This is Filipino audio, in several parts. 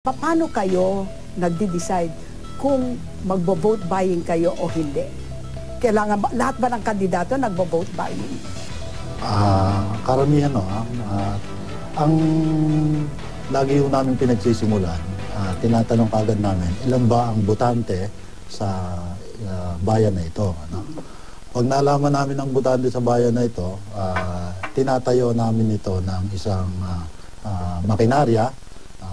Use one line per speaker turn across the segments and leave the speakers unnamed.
Paano kayo nagde-decide kung magbo-vote buying kayo o hindi? Kailangan ba, lahat ba ng kandidato nagbo-vote buying?
Ah, karamihan no, ah, ang lagi yung namin pinagsisimulan, ah, tinatanong kagad namin, ilan ba ang botante sa ah, bayan na ito? Ano? Pag nalaman namin ang botante sa bayan na ito, ah, tinatayo namin ito ng isang ah, ah, makinarya,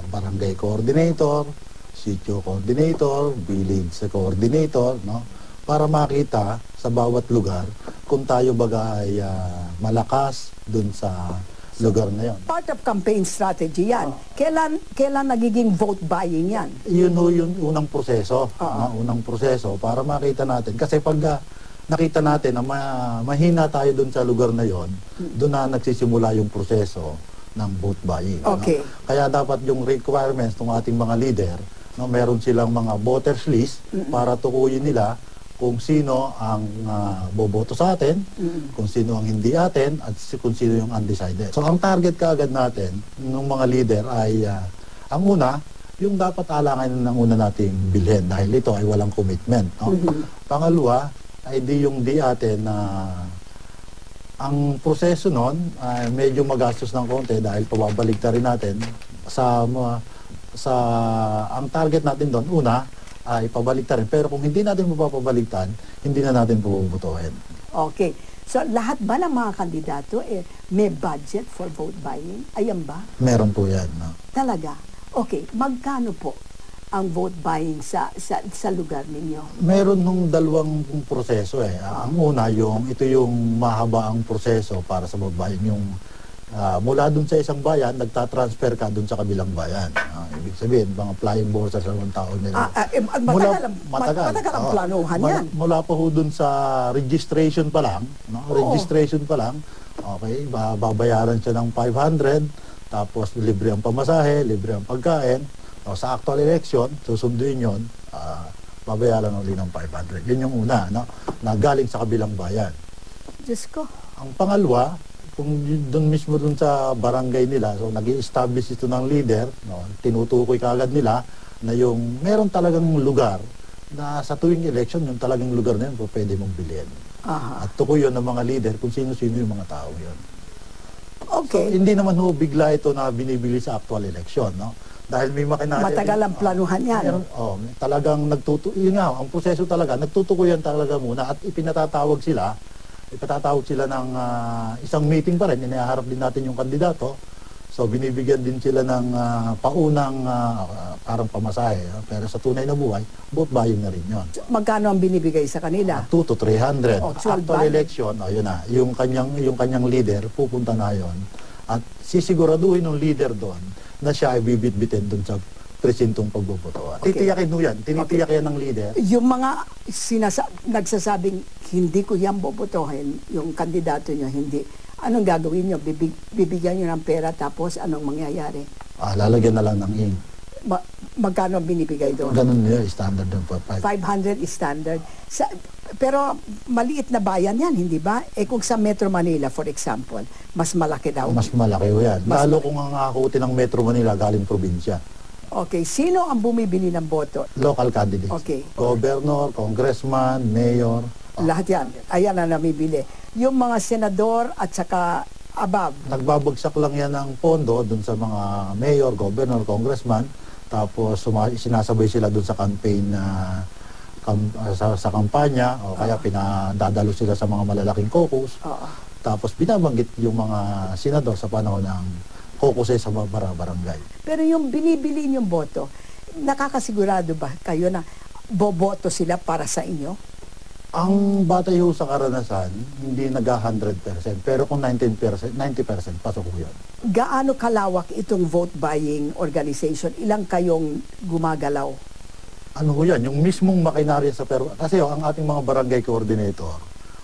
barangay coordinator, sitio coordinator, village coordinator, no? para makita sa bawat lugar kung tayo baga ay ah, malakas dun sa lugar na yon.
Part of campaign strategy yan. Kailan, kailan nagiging vote buying yan?
Yun ho yung unang proseso,
Oo.
no? unang proseso para makita natin. Kasi pag ah, nakita natin na ma- mahina tayo dun sa lugar na yon, doon na nagsisimula yung proseso ng vote buying. no?
Okay.
Kaya dapat yung requirements ng ating mga leader, no, meron silang mga voters list para tukuyin nila kung sino ang ah, boboto sa atin, kung sino ang hindi atin, at kung sino yung undecided. So ang target kaagad natin ng mga leader ay ah, ang una, yung dapat alangan ng una nating bilhin dahil ito ay walang commitment. No? Pangalawa, ay di yung di atin na ang proseso nun ay medyo magastos ng konti dahil pababalik rin natin sa mga sa ang target natin doon una ay pabaliktarin pero kung hindi natin mapapabaliktan hindi na natin puputuhin.
Okay. So lahat ba ng mga kandidato eh, may budget for vote buying? Ayan ba?
Meron po 'yan, no.
Talaga? Okay. Magkano po ang vote buying sa, sa, sa lugar ninyo?
Meron nung dalawang proseso eh. Ang una yung ito yung mahaba ang proseso para sa babayan yung ah, mula dun sa isang bayan, nagtatransfer ka dun sa kabilang bayan. Ah, ibig sabihin, mga flying boards sa mga tao nila.
Ah, ah, eh, matagal ang- matagal ang
Oo.
planuhan
Mula-
yan.
Mula po ho dun sa registration pa lang, no?
Oo.
registration pa lang, okay, ba- babayaran siya ng 500, tapos libre ang pamasahe, libre ang pagkain. O, sa actual election, susunduin yun, ah, babayaran uli ng 500. Yun yung una, no? na galing sa kabilang bayan.
Diyos ko.
Ang pangalawa, kung doon mismo doon sa barangay nila, so nag establish ito ng leader, no, tinutukoy kaagad nila na yung meron talagang lugar na sa tuwing election, yung talagang lugar na yun, pwede mong bilhin.
Aha.
At tukoy yun ng mga leader kung sino-sino yung mga tao yun. So,
Okay.
hindi naman ho bigla ito na binibili sa actual election, no? Dahil may makinarya.
Matagal ang planuhan yan.
Meron, oh, talagang nagtutu yun nga, ang proseso talaga, nagtutukoyan talaga muna at ipinatatawag sila, ipatatawag sila ng ah, isang meeting pa rin, inaharap din natin yung kandidato. So binibigyan din sila ng ah, paunang ah, parang pamasahe. ah. Pero sa tunay na buhay, vote buying na rin yun.
Magkano ang binibigay sa kanila?
2 to 300.
Oh, value.
election, ayun na, yung kanyang, yung kanyang leader, pupunta na yon At sisiguraduhin ng leader doon na siya ay bibit-bitin doon sa presintong pagbobotohan.
Okay.
Titiyakin mo yan. Tinitiyak yan ng leader.
Yung mga sinasa nagsasabing hindi ko yan bobotohin, yung kandidato nyo, hindi. Anong gagawin nyo? Bibig, bibigyan nyo ng pera tapos anong mangyayari?
Ah, lalagyan na lang ng ink.
Ma- magkano binibigay doon?
Ganun nila, standard pa-
500 is standard. Sa, pero maliit na bayan yan, hindi ba? Eh kung sa Metro Manila, for example, mas malaki daw.
Mas malaki ho yan.
Mas
Lalo kung ang akutin ng Metro Manila galing probinsya.
Okay, sino ang bumibili ng boto?
Local candidates.
Okay.
Governor, congressman, mayor.
Lahat yan. Ayan ang namibili. Yung mga senador at saka above.
Nagbabagsak lang yan ng pondo dun sa mga mayor, governor, congressman. Tapos sinasabay sila dun sa campaign na kam- ah, sa, sa kampanya o kaya pinadadalo sila sa mga malalaking caucus.
Oo.
Tapos binabanggit yung mga senador sa panahon ng caucus sa mga bara- barangay.
Pero yung binibili yung boto, nakakasigurado ba kayo na boboto sila para sa inyo?
Ang batay ho sa karanasan, hindi nag 100%, pero kung 19%, 90% pasok ho yun.
Gaano kalawak itong vote buying organization? Ilang kayong gumagalaw?
Ano ho yan? Yung mismong makinarya sa pero Kasi ho, ang ating mga barangay coordinator,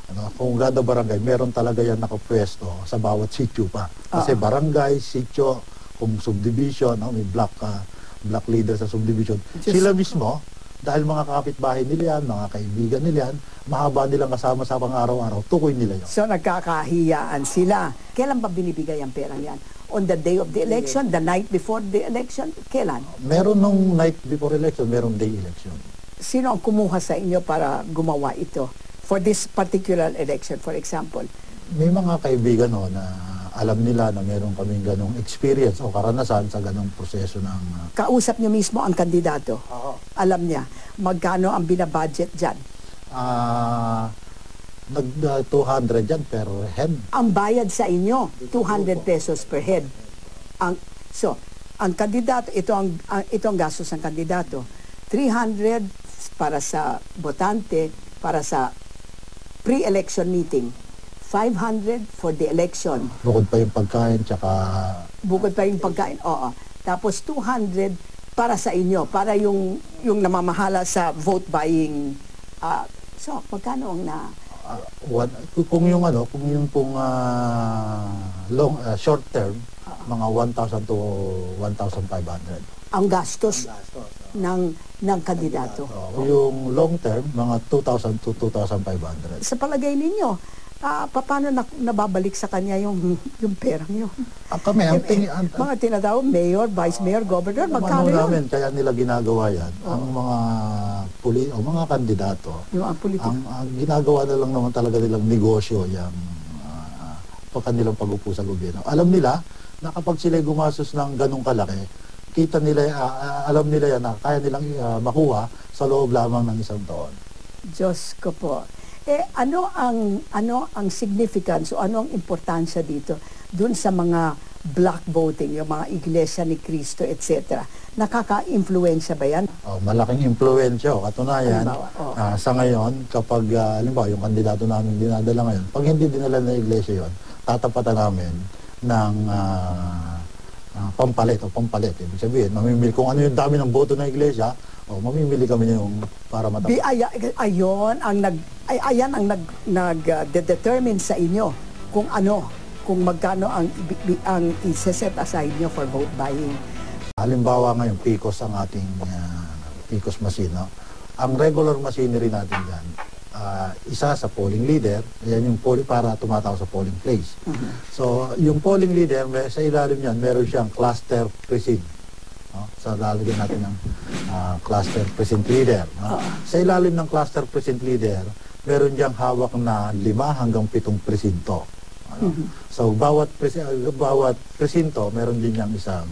ano, kung gada barangay, meron talaga yan nakapwesto sa bawat sityo pa. Kasi
Oo.
barangay, sityo, kung subdivision, no, may block, ah, block leader sa subdivision.
Diyos
Sila mismo, dahil mga kapitbahay nila yan, mga kaibigan nila yan, mahaba nilang kasama sa pang araw-araw, tukoy nila yun.
So nagkakahiyaan sila. Kailan ba binibigay ang perang yan? On the day of the election, the night before the election, kailan?
Meron nung night before election, meron day election.
Sino ang kumuha sa inyo para gumawa ito? For this particular election, for example.
May mga kaibigan no, na alam nila na meron kaming ganong experience o karanasan sa ganong proseso ng uh,
Kausap niyo mismo ang kandidato. Alam niya magkano ang binabudget dyan.
ah, nag uh, 200 yan per head.
Ang bayad sa inyo, 200 pesos per head. Ang, so, ang kandidato, ito ang, ang, ito ang gastos ng kandidato. 300 para sa botante, para sa pre-election meeting. 500 for the election.
Bukod pa yung pagkain tsaka
Bukod pa yung pagkain. Oo. Tapos 200 para sa inyo, para yung yung namamahala sa vote buying. ah, so, magkano ang na
ah, one, kung yung ano, kung yung pong ah, long ah, short term, mga 1,000 to 1,500.
ang gastos ng ng kandidato?
So, yung long term, mga 2,000 to 2,500.
Sa palagay ninyo, ah, paano na, nababalik sa kanya yung yung perang yun?
Ah, kami, ang tingin, ang,
Mga tinatawag mayor, vice mayor, governor, magkano
ano
yun?
namin, kaya nila ginagawa yan, ang mga puli, o mga kandidato,
Yung ang politika.
ang, ang ginagawa na lang naman talaga nilang negosyo yung uh, pagkanilang pag-upo sa gobyerno. Alam nila na kapag sila gumastos ng ganong kalaki, kita nila, ah, ah, alam nila yan na kaya nilang ah, makuha sa loob lamang ng isang taon.
Diyos ko po. Eh, ano ang, ano ang significance o ano ang importansya dito dun sa mga black voting, yung mga iglesia ni Cristo, etc. Nakaka-influensya ba yan?
Oh, malaking impluensya. o Katunayan,
Halimbawa, oo.
ah, sa ngayon, kapag, uh, halimbawa, yung kandidato namin dinadala ngayon, pag hindi dinala na iglesia yon, tatapatan namin ng ah, ah, pampalit o pampalit. Ibig sabihin, mamimili, kung ano yung dami ng boto ng iglesia, o mamimili kami yung para matapos.
ay, ayon ang nag ay, ayan ang nag nag uh, de-determine sa inyo kung ano kung magkano ang ang i-set aside nyo for vote buying.
Halimbawa ngayon, PICOS ang ating ah, PICOS machine. No? Ang regular machinery natin dyan, ah, isa sa polling leader, yan yung poll para tumataw sa polling place. So, yung polling leader, may, sa ilalim niyan, meron siyang cluster precinct. No? Sa lalagyan natin ng ah, cluster precinct leader. No? Sa ilalim ng cluster precinct leader, meron diyang hawak na lima hanggang pitong presinto. Ano? So, bawat, presi- ah, bawat presinto, meron din niyang isang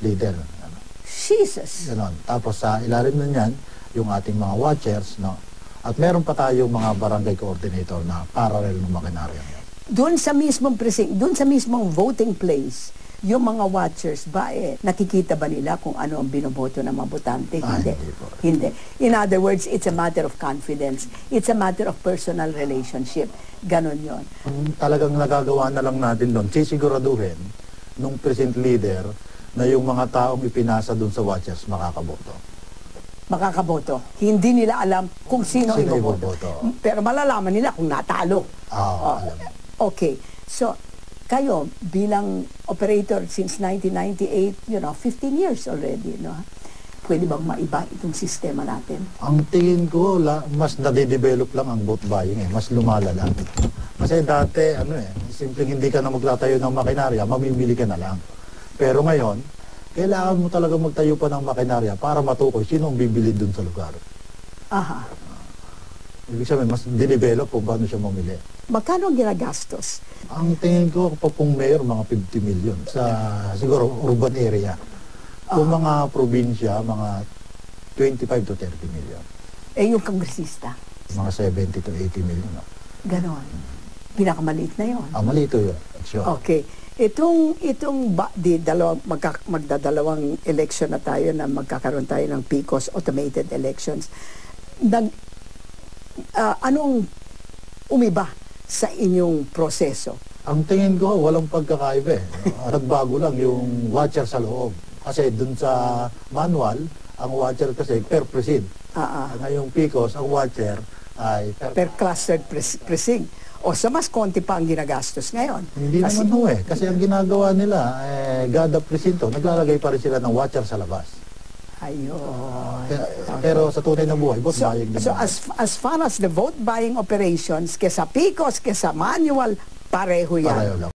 leader. Ano?
Jesus.
Ganon. Tapos sa ilalim na niyan, yung ating mga watchers, no? At meron pa tayong mga barangay coordinator na parallel ng makinarya.
Doon sa mismong precinct, doon sa mismong voting place, yung mga watchers ba eh, nakikita ba nila kung ano ang binoboto ng mga botante?
Ah,
hindi.
hindi po.
Hindi. In other words, it's a matter of confidence. It's a matter of personal relationship. Ganon yon.
Ang talagang nagagawa na lang natin doon, sisiguraduhin nung precinct leader na yung mga taong ipinasa doon sa watchers makakaboto.
Makakaboto. Hindi nila alam kung sino,
Sino
iboboto.
iboboto.
Pero malalaman nila kung natalo.
Ah,
Oh,
alam.
Okay. So, kayo bilang operator since 1998, you know, 15 years already, no? Pwede bang maiba itong sistema natin?
Ang tingin ko, la, mas nade-develop lang ang vote buying eh. Mas lumalala. Kasi dati, ano eh, simpleng hindi ka na magtatayo ng makinarya, mamimili ka na lang. Pero ngayon, kailangan mo talaga magtayo pa ng makinarya para matukoy sino ang bibili dun sa lugar.
Aha.
Ibig sabihin, mas dinevelop kung paano siya mamili.
Magkano ang ginagastos?
Ang tingin ko, pa pong mayor, mga 50 million sa siguro urban area. Kung mga probinsya, mga 25 to 30 million.
Eh, yung kongresista.
Mga 70 to 80 million. no?
Ganon. Pinakamaliit na yon.
Ah, mali ito yun. Sure.
Okay. Itong itong ba, di dalawang magka, magdadalawang election na tayo na magkakaroon tayo ng PCOS automated elections. Nag ah, anong umiba sa inyong proseso?
Ang tingin ko, walang pagkakaiba eh. Nagbago lang yung watcher sa loob. Kasi dun sa manual, ang watcher kasi per precinct.
Ah, ah,
Ngayong PICOS, ang watcher ay per,
per clustered pres- precinct. O sa mas konti pa ang ginagastos ngayon.
Hindi
Kasi-
naman ho eh. Kasi ang ginagawa nila, eh, gada presinto, naglalagay pa rin sila ng watcher sa labas.
Ayun.
Pero, pero sa tunay na buhay, vote
So,
buying din.
so as, as far as the vote buying operations, kesa PICOS, kesa manual, pareho yan.
Pareho lang.